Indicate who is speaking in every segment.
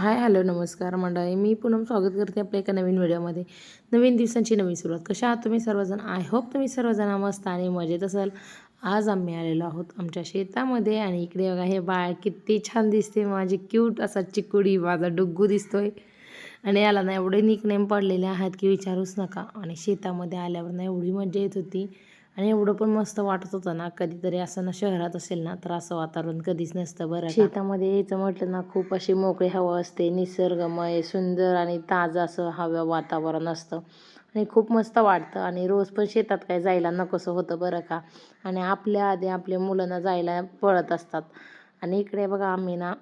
Speaker 1: Hi hello नमस्कार मंडळी. मी पुनम स्वागत करते आपल्या एका नवीन व्हिडिओमध्ये. नवीन दिवसांची नवीन सुरुवात. कशा आहात तुम्ही सर्वजण? आय होप तुम्ही सर्वजण मस्त आणि मजेत असाल. आज आम्ही आलेलो आहोत आमच्या शेतामध्ये आणि इकडे बघा हे बाळ किती छान दिसते. माझी क्यूट असा चिकुडी माझा डुग्गू दिसतोय. आणि याला ना एवढे निकनेम पडलेले आहेत की विचारूच नका. आणि शेतामध्ये आल्यावर ना एवढी मजा येत होती. आणि एवढं पण मस्त वाटत होतं ना कधीतरी असं ना शहरात असेल ना तर असं वातावरण कधीच नसतं बरं शेतामध्ये यायचं म्हटलं ना खूप अशी मोकळी हवा असते निसर्गमय सुंदर आणि ताजं असं हवं वातावरण असतं. आणि खूप मस्त वाटतं आणि रोज पण शेतात काय जायला नकोसं होतं बरं का. आणि आपल्या आधी आपल्या मुलांना जायला पळत असतात. आणि इकडे बघा आम्ही ना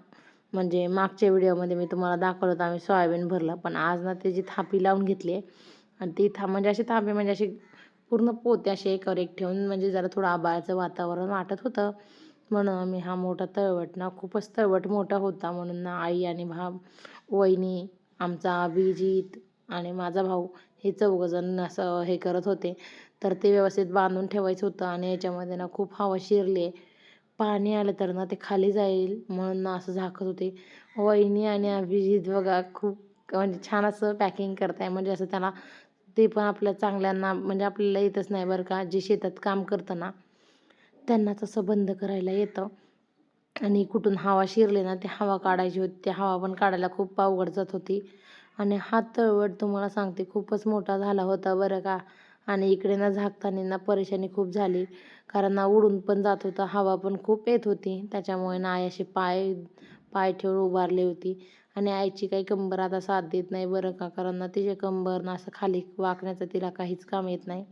Speaker 1: म्हणजे मागच्या व्हिडिओमध्ये मी तुम्हाला दाखवलं होतं आम्ही सोयाबीन भरलं. पण आज ना त्याची थापी लावून घेतली आहे. आणि ती था म्हणजे अशी थापी म्हणजे अशी पूर्ण पोते असे एकावर एक ठेवून म्हणजे जरा थोडं आबाळचं वातावरण वाटत होतं. म्हणून मी हा मोठा तळवट ना खूपच तळवट मोठा होता म्हणून ना आई आणि भाव वहिनी आमचा अभिजित आणि माझा भाऊ हे चौघजण असं हे करत होते. तर ते व्यवस्थित बांधून ठेवायचं होतं आणि याच्यामध्ये ना खूप हवा शिरली. पाणी आलं तर ना ते खाली जाईल म्हणून ना असं झाकत होते. वहिनी आणि अभिजित बघा खूप म्हणजे छान असं पॅकिंग करताय. म्हणजे असं त्याला ते पण आपल्या चांगल्यांना म्हणजे आपल्याला येतच नाही बरं का. जे शेतात काम करतं ना त्यांनाच असं बंद करायला येतं. आणि कुठून हवा शिरले ना ते हवा काढायची होती. ते हवा पण काढायला खूप अवघड जात होती. आणि हा तळवट तुम्हाला सांगते खूपच मोठा झाला होता बरं का. आणि इकडे ना झाकताना ना परेशानी खूप झाली. कारण ना उडून पण जात होता हवा पण खूप येत होती. त्याच्यामुळे ना आई असे पाय पाय ठेवून उभारली होती. आणि आईची काही कंबर आता साथ देत नाही बरं का? कारण ना तिचे कंबर ना असं खाली वाकण्याचं तिला काहीच काम येत नाही.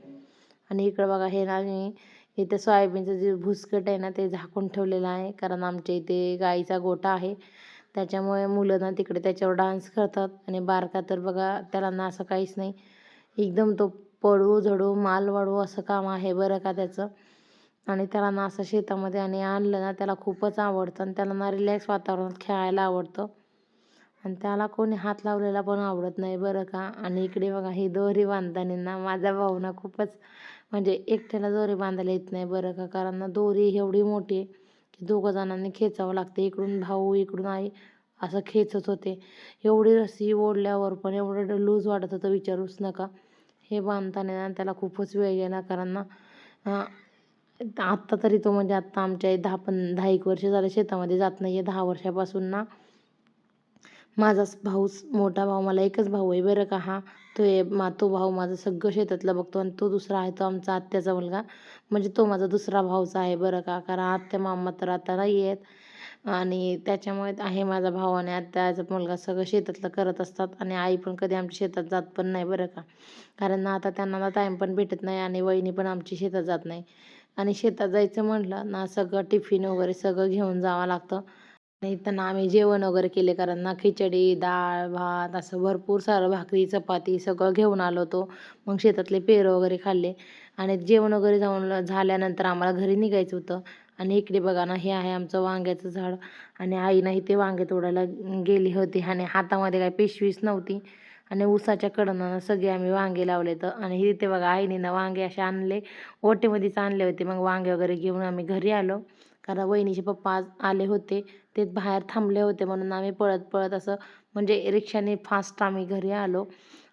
Speaker 1: आणि इकडं बघा हे ना मी इथं सोयाबीनचं जे भुसकट आहे ना ते झाकून ठेवलेलं आहे. कारण आमच्या इथे गाईचा गोठा आहे. त्याच्यामुळे मुलं ना तिकडे त्याच्यावर डान्स करतात. आणि बारका तर बघा त्याला ना असं काहीच नाही. एकदम तो पडू झडू माल वाढू असं काम आहे बरं का त्याचं? आणि त्याला ना असं शेतामध्ये आणि आणलं ना त्याला खूपच आवडतं आणि त्याला ना रिलॅक्स वातावरणात खेळायला आवडतं. आणि त्याला कोणी हात लावलेला पण आवडत नाही बरं का. आणि इकडे बघा ही दोरी बांधताना ना माझा भाऊ ना खूपच म्हणजे एकट्याला दोरी बांधायला येत नाही बरं का. कारण ना दोरी एवढी मोठी आहे की दोघं जणांनी खेचावं लागते. इकडून भाऊ इकडून आई असं खेचत होते. एवढी रस्सी ओढल्यावर पण एवढं लूज वाटत होतं विचारूच नका. हे बांधताना ना त्याला खूपच वेळ गेला. कारण ना आत्ता तरी तो म्हणजे आत्ता आमच्या दहा पण दहा एक वर्ष झाले शेतामध्ये जात नाही आहे दहा वर्षापासून ना माझाच भाऊच मोठा भाऊ मला एकच भाऊ आहे बरं का हा. तो आहे मा तो भाऊ माझं सगळं शेतातलं बघतो आणि तो दुसरा आहे तो आमचा आत्याचा मुलगा. म्हणजे तो माझा दुसरा भाऊचा आहे बरं का कारण आत्या मामा तर आता नाही आहेत. आणि त्याच्यामुळे आहे माझा भाऊ आणि आत्याचा मुलगा सगळं शेतातलं करत असतात आणि आई पण कधी आमच्या शेतात जात पण नाही बरं का. कारण ना आता त्यांना ना टाईम पण भेटत नाही आणि वहिनी पण आमची शेतात जात नाही. आणि शेतात जायचं म्हटलं ना सगळं टिफिन वगैरे सगळं घेऊन जावं लागतं. आणि त्यांना आम्ही जेवण वगैरे केले कारण ना खिचडी डाळ भात असं भरपूर सारं भाकरी चपाती सगळं घेऊन आलो होतो. मग शेतातले पेरं वगैरे खाल्ले. आणि जेवण वगैरे जाऊन झाल्यानंतर आम्हाला घरी निघायचं होतं. आणि इकडे बघा ना हे आहे आमचं वांग्याचं झाड. आणि आईनंही ते वांगे तोडायला गेली होती आणि हातामध्ये काही पिशवीच नव्हती. आणि ऊसाच्या कडनं सगळे आम्ही वांगे लावले तर. आणि इथे बघा आईने ना वांगे असे आणले. ओटेमध्येच आणले होते. मग वांगे वगैरे घेऊन आम्ही घरी आलो. कारण वहिनीचे पप्पा आज आले होते. ते बाहेर थांबले होते म्हणून आम्ही पळत पळत असं म्हणजे रिक्षाने फास्ट आम्ही घरी आलो.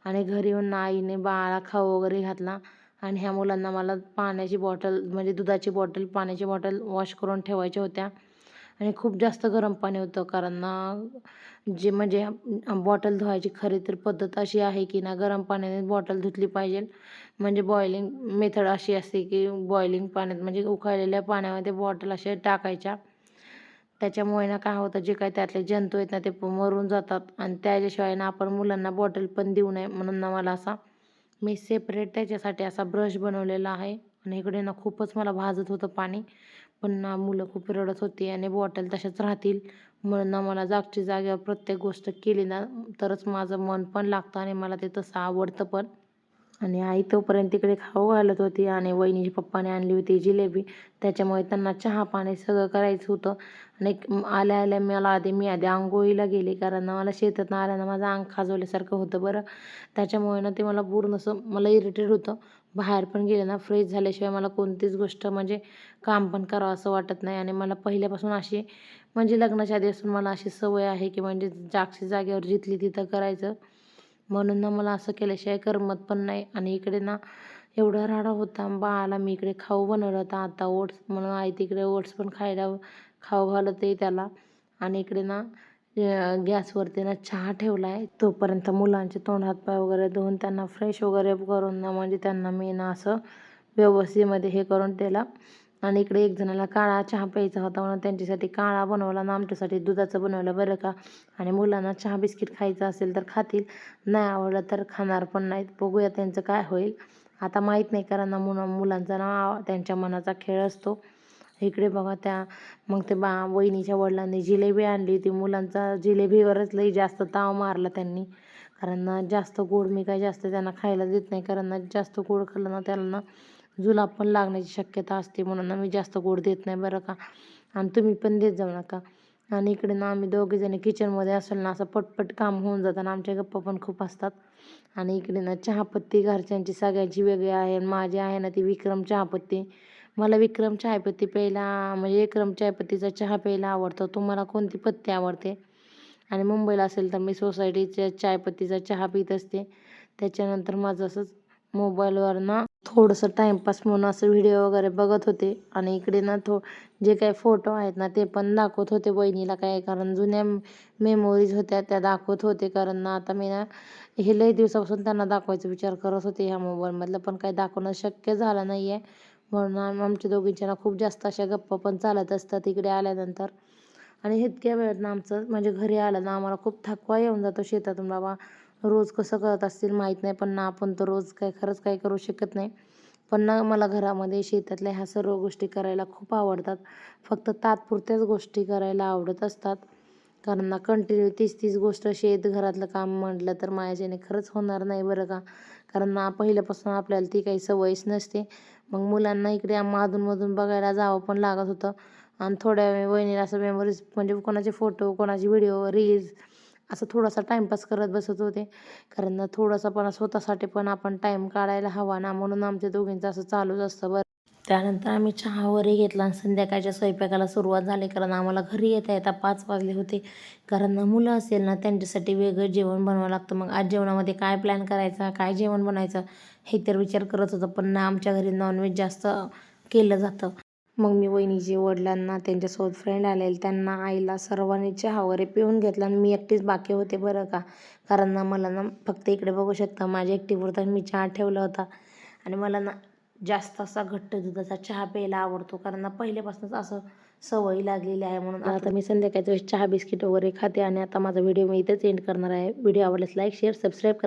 Speaker 1: आणि घरी येऊन आईने बाळा खाऊ वगैरे घातला. आणि ह्या मुलांना मला पाण्याची बॉटल म्हणजे दुधाची बॉटल पाण्याची बॉटल वॉश करून ठेवायच्या होत्या. आणि खूप जास्त गरम पाणी होतं कारण ना जे म्हणजे बॉटल धुवायची खरी तर पद्धत अशी आहे की ना गरम पाण्याने बॉटल धुतली पाहिजे. म्हणजे बॉइलिंग मेथड अशी असते की बॉइलिंग पाण्यात म्हणजे उकळलेल्या पाण्यामध्ये बॉटल अशा टाकायच्या. त्याच्यामुळे ना काय होतं जे काही त्यातले जंतू आहेत ना ते मरून जातात. आणि त्याच्याशिवाय ना आपण मुलांना बॉटल पण देऊ नये म्हणून ना मला असा मी सेपरेट त्याच्यासाठी असा ब्रश बनवलेला आहे. आणि इकडे ना खूपच मला भाजत होतं पाणी. पण ना मुलं खूप रडत होती आणि बॉटल तशाच राहतील. म्हणून ना मला जागची जागेवर प्रत्येक गोष्ट केली ना तरच माझं मन पण लागतं आणि मला ते तसं आवडतं पण. आणि आई तोपर्यंत तिकडे खाऊ घालत होती आणि वहिनीची पप्पाने आणली होती जिलेबी. त्याच्यामुळे त्यांना चहा पाणी सगळं करायचं होतं. आणि आल्या आल्या मला आधी मी आधी आंघोळीला गेले कारण मला शेतात आल्यानं माझं अंग खाजवल्यासारखं होतं बरं. त्याच्यामुळे ना ते मला पूर्ण असं मला इरिटेट होतं. बाहेर पण गेले ना फ्रेश झाल्याशिवाय मला कोणतीच गोष्ट म्हणजे काम पण करावं असं वाटत नाही. आणि मला पहिल्यापासून अशी म्हणजे लग्नाच्या आधी असून मला अशी सवय आहे की म्हणजे जागच्या जागेवर जिथली तिथं करायचं. म्हणून ना मला असं केल्याशिवाय करमत पण नाही. आणि इकडे ना एवढा राडा होता बाळाला मी इकडे खाऊ बनवलं होता. आता ओट्स म्हणून आई तिकडे ओट्स पण खायला खाऊ घालत आहे त्याला. आणि इकडे ना गॅसवरती ना चहा ठेवला आहे तोपर्यंत मुलांचे तोंड हातपाय वगैरे धुवून त्यांना फ्रेश वगैरे करून ना म्हणजे त्यांना मी ना असं व्यवस्थेमध्ये हे करून त्याला. आणि इकडे एक जणाला काळा चहा प्यायचा होता म्हणून त्यांच्यासाठी काळा बनवला ना आमच्यासाठी दुधाचं बनवलं बरं का? आणि मुलांना चहा बिस्किट खायचं असेल तर खातील नाही आवडलं तर खाणार पण नाहीत. बघूया त्यांचं काय होईल. आता माहीत नाही कारण ना मुला मुलांचा ना त्यांच्या मनाचा खेळ असतो. इकडे बघा त्या मग ते बा वहिनीच्या वडिलांनी जिलेबी आणली ती मुलांचा जिलेबीवरच लई जास्त ताव मारला त्यांनी. कारण ना जास्त गोड मी काय जास्त त्यांना खायला देत नाही. कारण ना जास्त गोड खाल्लं ना त्याला ना जुलाब पण लागण्याची शक्यता असते म्हणून ना मी जास्त गोड देत नाही बरं का. आणि तुम्ही पण देत जाऊ नका. आणि इकडे ना आम्ही दोघेजणी किचनमध्ये असेल ना असं पटपट काम होऊन जातं आणि आमच्या गप्पा पण खूप असतात. आणि इकडे ना चहापत्ती घरच्यांची सगळ्यांची वेगळी आहे आणि माझी आहे ना ती विक्रम चहापत्ती. मला विक्रम चहापत्ती प्यायला म्हणजे विक्रम चहापत्तीचा चहा प्यायला आवडतो. तुम्हाला कोणती पत्ती आवडते? आणि मुंबईला असेल तर मी सोसायटीच्या चायपत्तीचा चहा पित असते. त्याच्यानंतर माझं असंच मोबाईलवर ना थोडंसं टाईमपास म्हणून असं व्हिडिओ वगैरे बघत होते. आणि इकडे ना थो जे काही फोटो आहेत ना ते पण दाखवत होते बहिणीला काय कारण जुन्या मेमोरीज होत्या त्या दाखवत होते. कारण ना आता मी ना हे लई दिवसापासून त्यांना दाखवायचा विचार करत होते ह्या मोबाईलमधलं. पण काही दाखवणं शक्य झालं नाही आहे म्हणून आमच्या दोघींच्या ना खूप जास्त अशा गप्पा पण चालत असतात इकडे आल्यानंतर. आणि इतक्या वेळात ना आमचं म्हणजे घरी आलं ना आम्हाला खूप थकवा येऊन जातो शेतातून बाबा रोज कसं करत असतील माहीत नाही पण ना आपण तर रोज काय खरंच काही करू शकत नाही. पण ना मला घरामध्ये शेतातल्या ह्या सर्व गोष्टी करायला खूप आवडतात. फक्त तात्पुरत्याच गोष्टी करायला आवडत असतात. कारण ना कंटिन्यू तीच तीच गोष्ट शेत घरातलं काम म्हटलं तर माझ्याने खरंच होणार नाही बरं का. कारण ना पहिल्यापासून आपल्याला ती काही सवयच नसते. मग मुलांना इकडे आम्हा अधूनमधून बघायला जावं पण लागत होतं. आणि थोड्या वेळ वहिनीला असं मेमरीज म्हणजे कोणाचे फोटो कोणाचे व्हिडिओ रील्स असं थोडासा टाईमपास करत बसत होते. कारण थोडासा पण स्वतःसाठी पण आपण टाईम काढायला हवा ना म्हणून आमच्या दोघींचं असं चालूच असतं बरं. त्यानंतर आम्ही चहा वगैरे घेतला आणि संध्याकाळच्या स्वयंपाकाला सुरुवात झाली कारण आम्हाला घरी येता येता पाच वाजले होते. कारण ना मुलं असेल ना त्यांच्यासाठी वेगळं जेवण बनवावं लागतं. मग आज जेवणामध्ये काय प्लॅन करायचा काय जेवण बनायचं हे तर विचार करत होतं. पण ना आमच्या घरी नॉनव्हेज जास्त केलं जातं. मग मी वहिनीचे वडिलांना त्यांच्यासोबत फ्रेंड आलेले त्यांना आईला सर्वांनी चहा वगैरे पिऊन घेतला आणि मी एकटीच बाकी होते बरं का. कारण ना मला ना फक्त इकडे बघू शकता माझ्या एकटीपुरता मी चहा ठेवला होता. आणि मला ना जास्त असा घट्ट दुधाचा चहा प्यायला आवडतो. कारण ना पहिल्यापासूनच असं सवय लागलेली आहे म्हणून आता मी संध्याकाळच्या वेळेस चहा बिस्किट वगैरे खाते आणि आता माझा व्हिडिओ मी इथेच एंड करणार आहे. व्हिडिओ आवडल्यास लाईक शेअर सबस्क्राईब करा.